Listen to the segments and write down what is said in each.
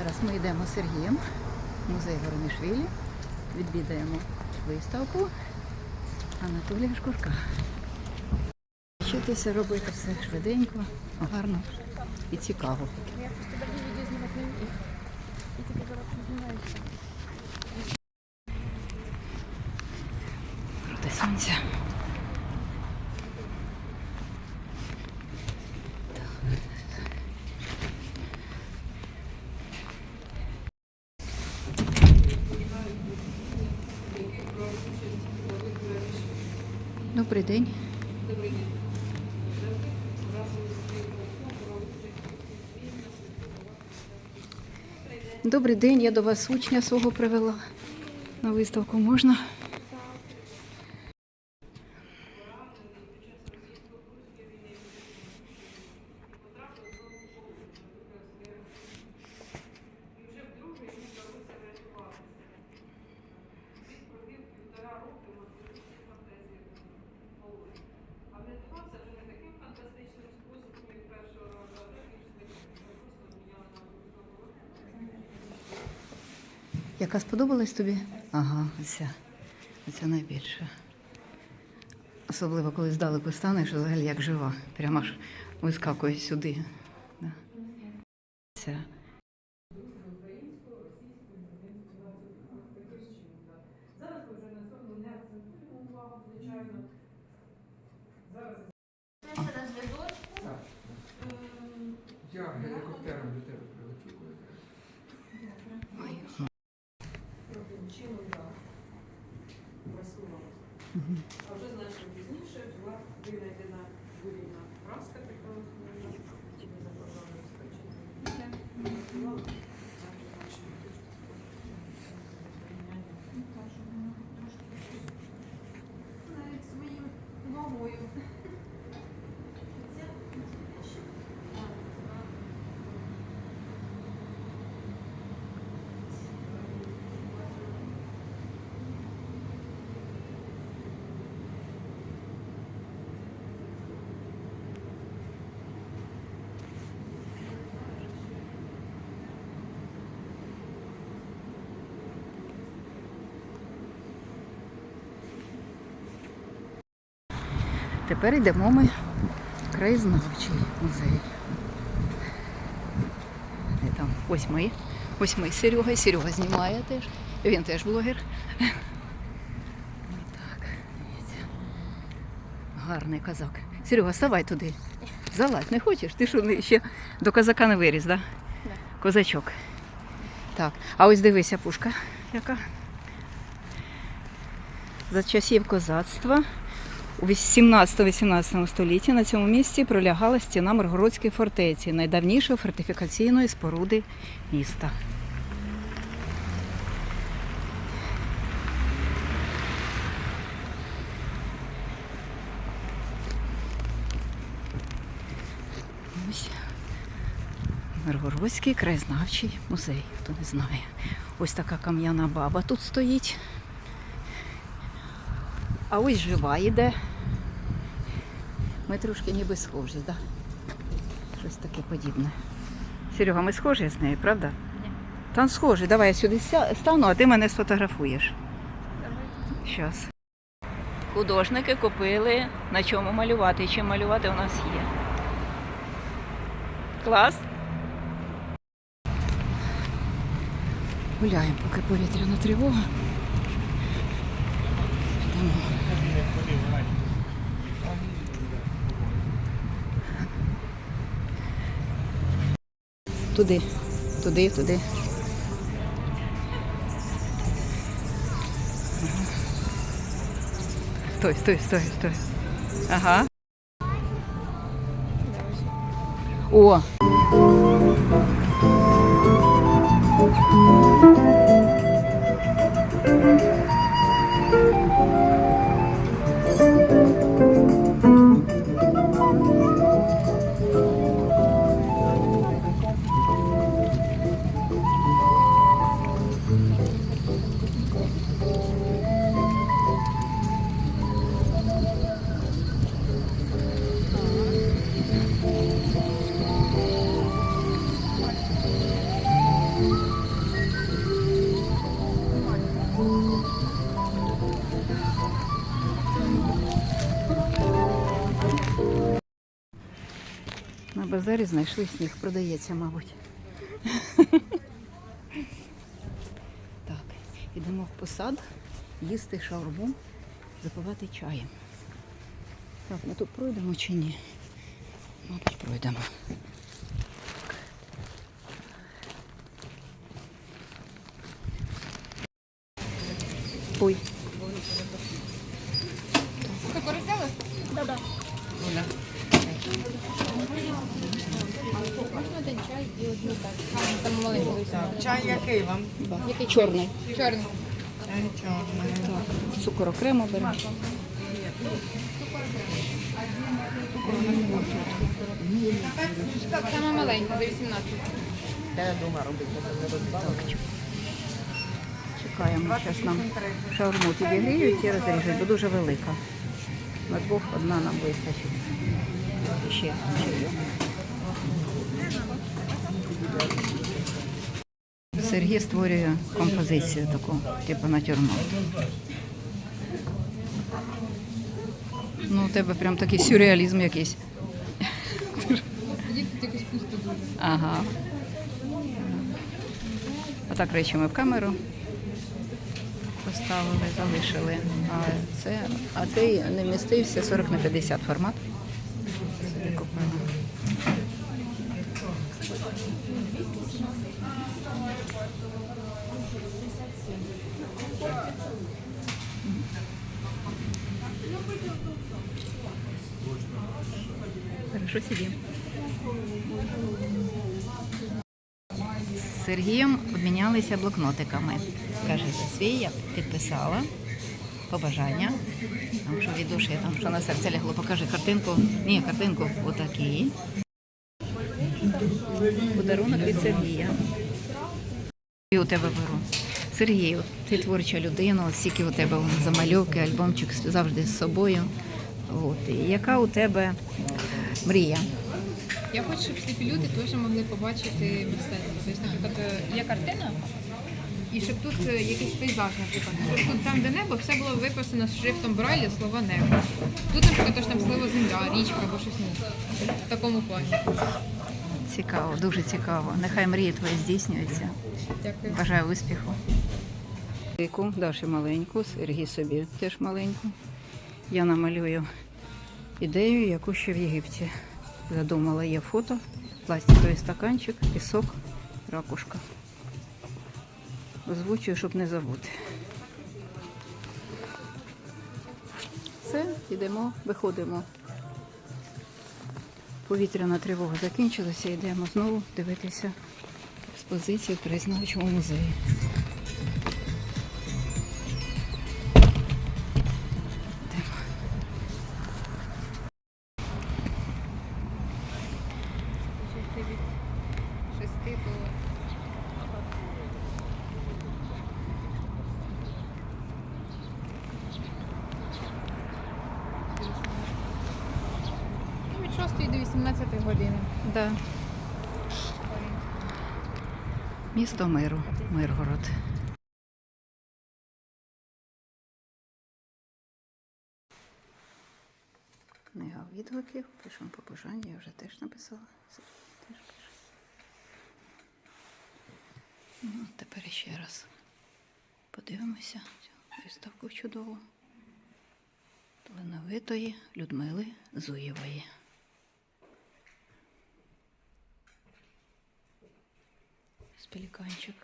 Зараз ми йдемо з Сергієм в музей Воронішвілі, відвідаємо виставку Анатолія Шкурка. Вчитися робити все швиденько, гарно і цікаво. Я просто давно відео знімати не вмію. І тільки зараз знімаюся. Проти сонця. Добрий день. Добрий день, Добрий день, я до вас учня свого привела. На виставку можна? Яка сподобалась тобі? Ага, оця. Оця найбільша. Особливо, коли здалеку станеш, взагалі як жива. Прямо аж вискакує сюди. Да. Ця. Я гелікоптером до тебе прилечу. коли треба. Ой. А вже значно пізніше була винайдена вирівна праска, така от ну, чи не закордонна спочатку. Навіть своїм вагою. Тепер йдемо ми в краєзнавчий музей. Де там? Ось ми. Ось ми Серега. Серега знімає теж. Він теж блогер. Дивіться. Гарний козак. Серега, ставай туди. Залазь, не хочеш? Ти що ще до козака не виріс, так? Да? Да. Козачок. Так. А ось дивися пушка, яка. За часів козацтва у 17-18 столітті на цьому місці пролягала стіна Миргородської фортеці, найдавнішої фортифікаційної споруди міста. Ось Миргородський краєзнавчий музей, хто не знає. Ось така кам'яна баба тут стоїть. А ось жива йде. Ми трошки ніби схожі, так? Да? Щось таке подібне. Серега, ми схожі з нею, правда? Ні. Там схожі. Давай я сюди стану, а ти мене сфотографуєш. Щас. Художники купили на чому малювати. І чим малювати у нас є. Клас. Гуляємо, поки повітряна тривога. Йдемо. Туди, туди, туди. Ага. Стой, стой, стой, стой. Ага. О! Базарі знайшли сніг. Продається, мабуть. Так, ідемо в посад, їсти шаурму, запивати чаєм. Так, ми тут пройдемо чи ні? Мабуть, пройдемо. Ой, чорний. Чорний. Так, цукор окремо беремо. Саме маленька, до 18. Я дома робити, не розбавок. Чекаємо, зараз нам шаурму підігріють і розріжуть, бо дуже велика. На двох одна нам вистачить. Ще, ще є. Сергій створює композицію таку, типу натюрморт. Ну, у тебе прям такий сюрреалізм якийсь. Ага. Отак речі ми в камеру поставили, залишили. А, це, а цей не вмістився 40 на 50 формат. Собі купила. Хорошо сидим. З Сергієм обмінялися блокнотиками. Каже, за свій я підписала побажання. Там що від душі, там що на серце лягло, покажи картинку. Ні, картинку отакий. Подарунок від Сергія. І у тебе беру. Сергію, ти творча людина, от стільки у тебе замальовки, альбомчик завжди з собою. От. І яка у тебе мрія? Я хочу, щоб сліпі люди теж могли побачити мистецтво. Тобто, наприклад, е, є картина, і щоб тут е, якийсь пейзаж, наприклад. Щоб тут там, де небо, все було виписано з шрифтом Брайля слова небо. Тут, наприклад, теж там слово земля, річка або щось ну, в такому плані. Цікаво, дуже цікаво. Нехай мрії твої здійснюються. Дякую. Бажаю успіху. Даші маленьку, Сергій собі теж маленьку. Я намалюю ідею, яку ще в Єгипті задумала. Є фото, пластиковий стаканчик, пісок, ракушка. Озвучую, щоб не забути. Все, йдемо, виходимо. Повітряна тривога закінчилася, йдемо знову дивитися експозицію в краєзнавчому 6 до 18 години. Да. Місто миру, Миргород. Книга відгуків, пишемо побажання, я вже теж написала. Теж. Ну, тепер ще раз подивимося цю виставку чудову. Талановитої Людмили Зуєвої. Спеліканчик.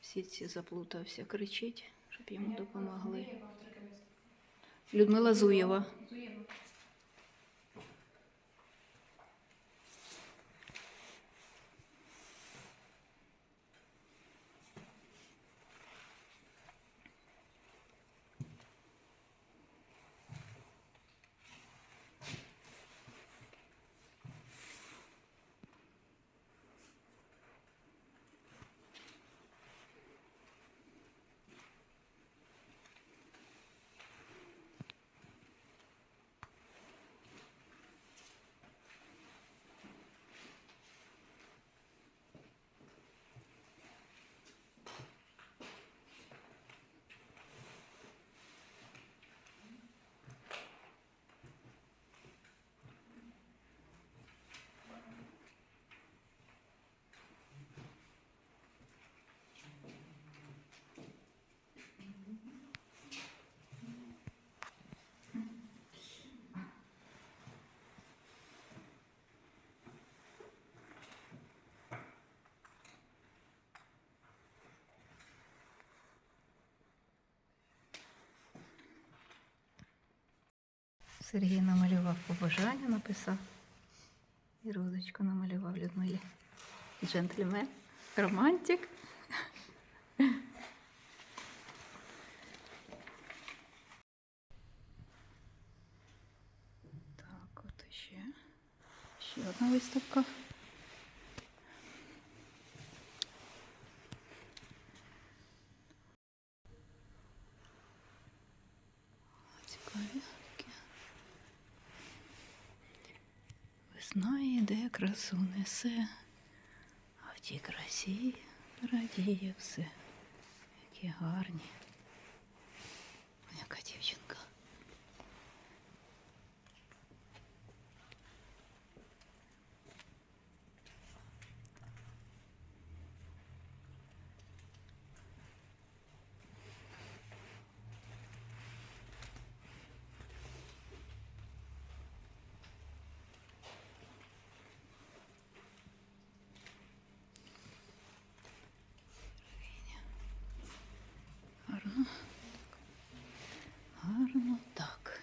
В сітці заплутався, кричить, щоб йому допомогли. Людмила Зуєва. Сергій намалював побажання, написав. І розочку намалював Людмилі. Джентльмен, романтик. Так, от ще. Ще одна виставка. Цікаві такі. Йде, красу несе, а в тій красі радіє все. Які гарні. Яка дівчинка. Гарно. Гарно так.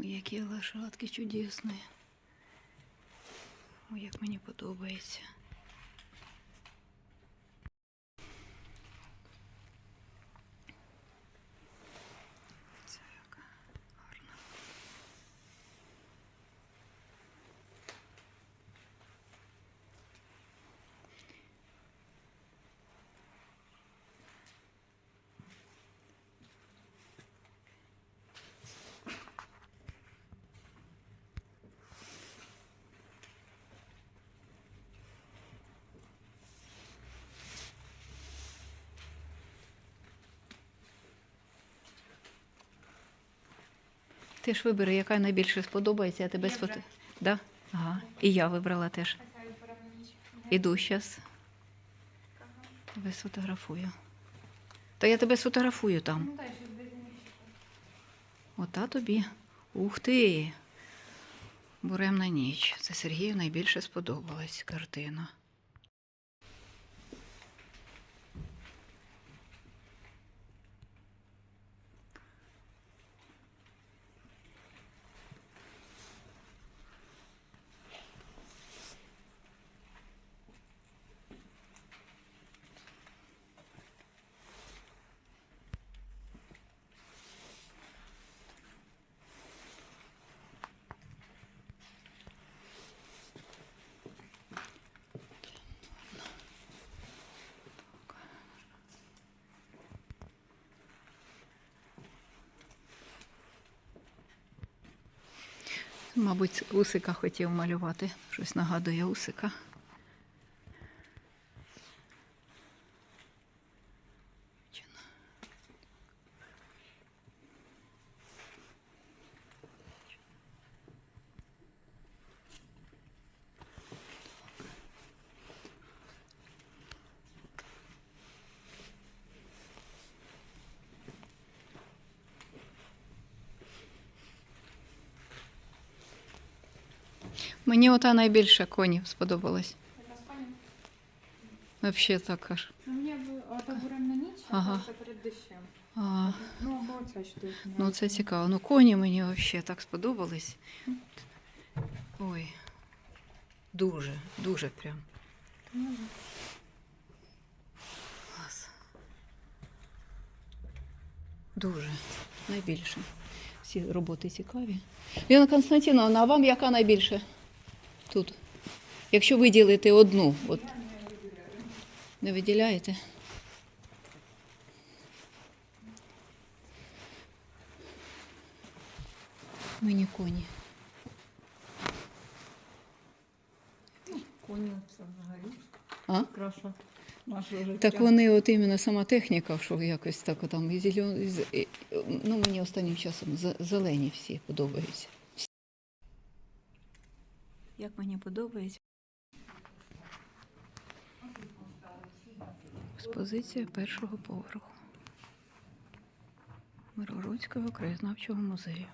Ой, які лошадки чудесні. Ой, як мені подобається. Ти ж вибери, яка найбільше сподобається, я тебе сфото. Да? Ага. І я вибрала теж. Іду зараз. Тебе сфотографую. Та я тебе сфотографую там. Ота тобі. Ух ти. Буремна ніч. Це Сергію найбільше сподобалась картина. Мабуть, усика хотів малювати. Щось нагадує усика. Мені ота найбільше конів сподобалась. Взагалі так аж. Мені ота буремна ніч, Ага. перед дощем. А, Ну, або оця ну це цікаво. Ну коні мені взагалі так сподобались. Ой. Дуже, дуже прям. Клас. Дуже. Найбільше. Всі роботи цікаві. Ліна Константиновна, а вам яка найбільше тут? Якщо виділити одну, от не виділяєте? Мені коні. Коні це взагалі А? краще. Так вони, от іменно сама техніка, що якось так там і зелен, і ну мені останнім часом зелені всі подобаються. Як мені подобається. Експозиція першого поверху Миргородського краєзнавчого музею.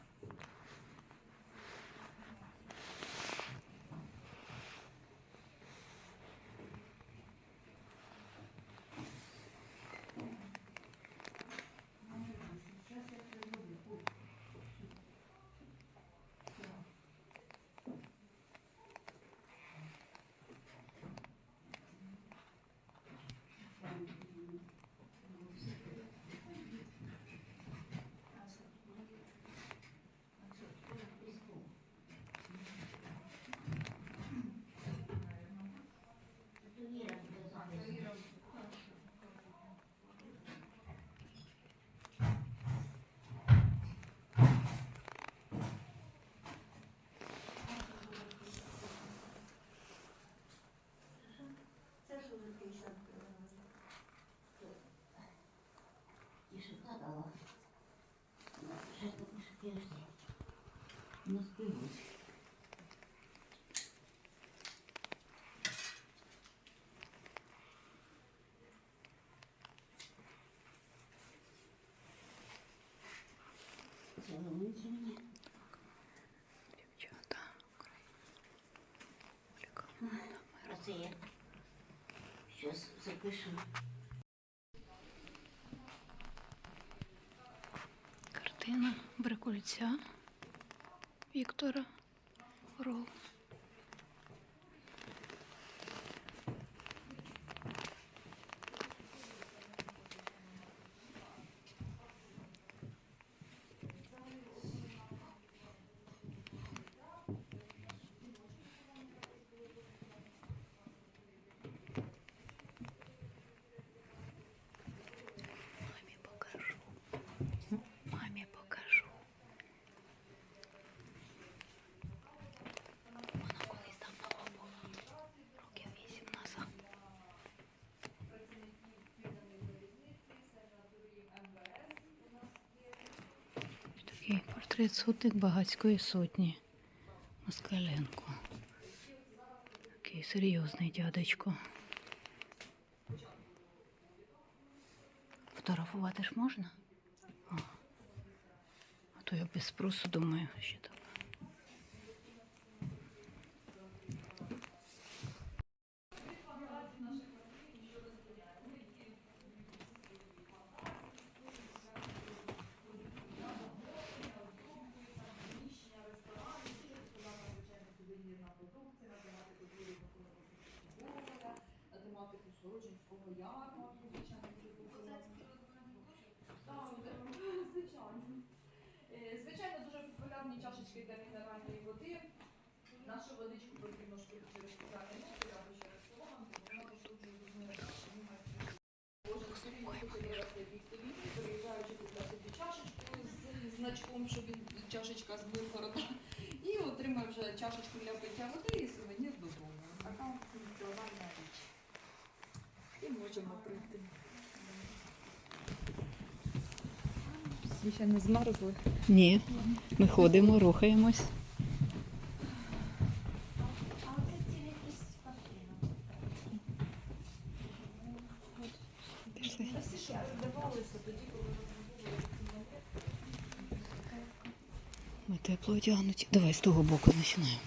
location. И шипа дала. Жертва не шипешься. Не успевать. Целуйте меня. Дівчата, Україна. Це а є. Сейчас запишу. Картина Брикульця Віктора Рол. Портрет багацької сотні. Москаленко. Такий серйозний дядечко. Фотографувати ж можна? А. А то я без спросу думаю, що так. Чашечки для мінеральної води. Нашу водичку потрібно ж через спеціальний метод або через колонку, бо вона пошкоджує зубну Боже, сьогодні виросли півстолітті, переїжджаючи купляти собі чашечку з значком, що він чашечка з Миргорода. І отримав вже чашечку для пиття води і сувенір додому. Така функціональна річ. І можемо прийти. Ви ще не змерзли? Ні, ми ходимо, рухаємось. Пішли. Ми тепло одягнуті. Давай з того боку починаємо.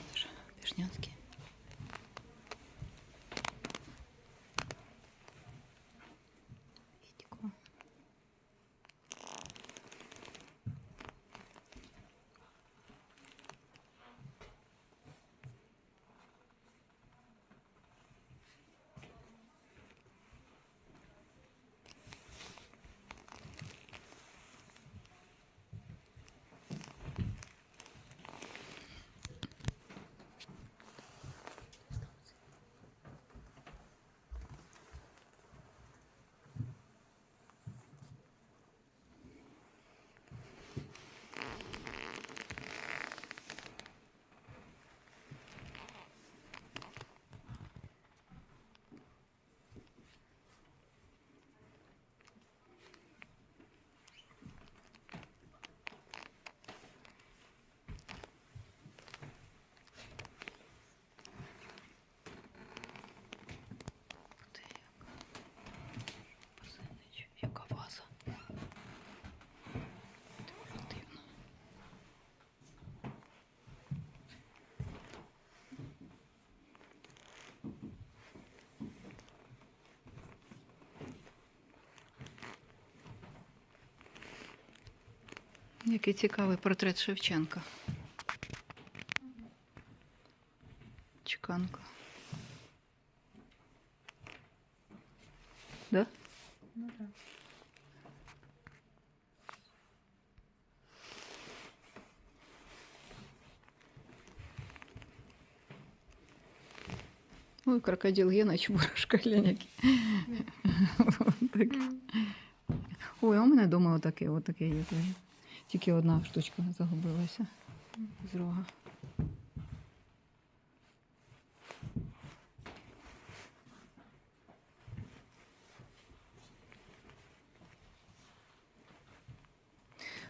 Який цікавий портрет Шевченка. Чеканка. Да? Ну так. Ой, крокодил Гена, чебурашка. Отакий. Ой, а у мене вдома отаке, отаке є. Тільки одна штучка загубилася з рога.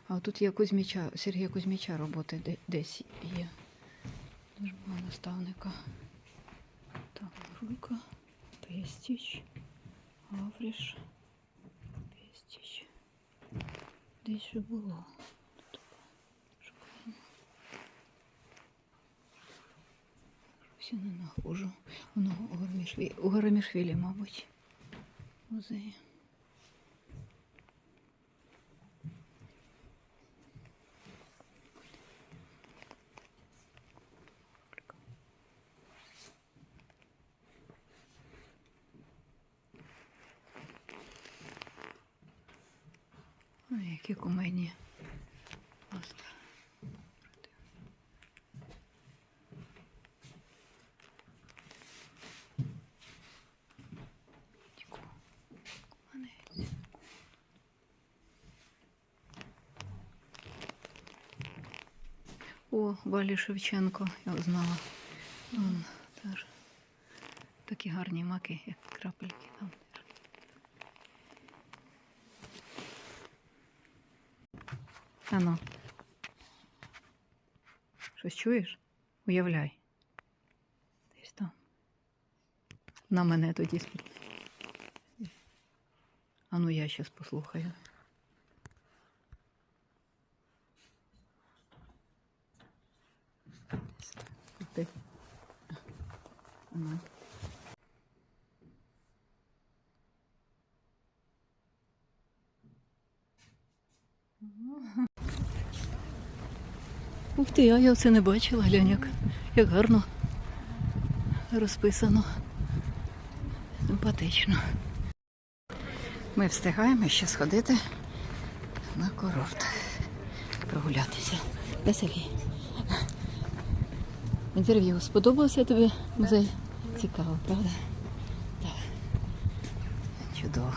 А тут є Кузьміча, Сергія Кузьміча роботи десь є. Служба наставника. Так, рука, Пестіч, Гавриш, Пестіч. Десь було. Тут шукаємо. Щось не нахожу. Воно у Гармішвілі, мабуть, музеї. Ой, які кумедні. Просто. О, Валі Шевченко, я знала. Вон, теж. Такі гарні маки, як крапельки там. Теж. Ану. Щось чуєш? Уявляй. Десь там. На мене тоді спі- Ану, я щас послухаю. Ану. Ух ти, я це не бачила, глянь, як, як гарно розписано. Симпатично. Ми встигаємо ще сходити на курорт. Прогулятися. Де Сергій? Інтерв'ю. Сподобався тобі музей? Цікаво, правда? Так. Чудово.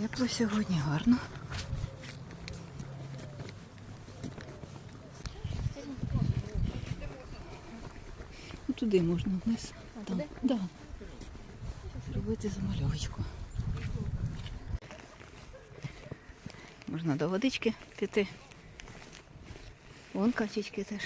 Тепло сьогодні гарно. Ну, туди можна вниз. Там. Да. Зробити замальовочку. Можна до водички піти. Вон качечки теж.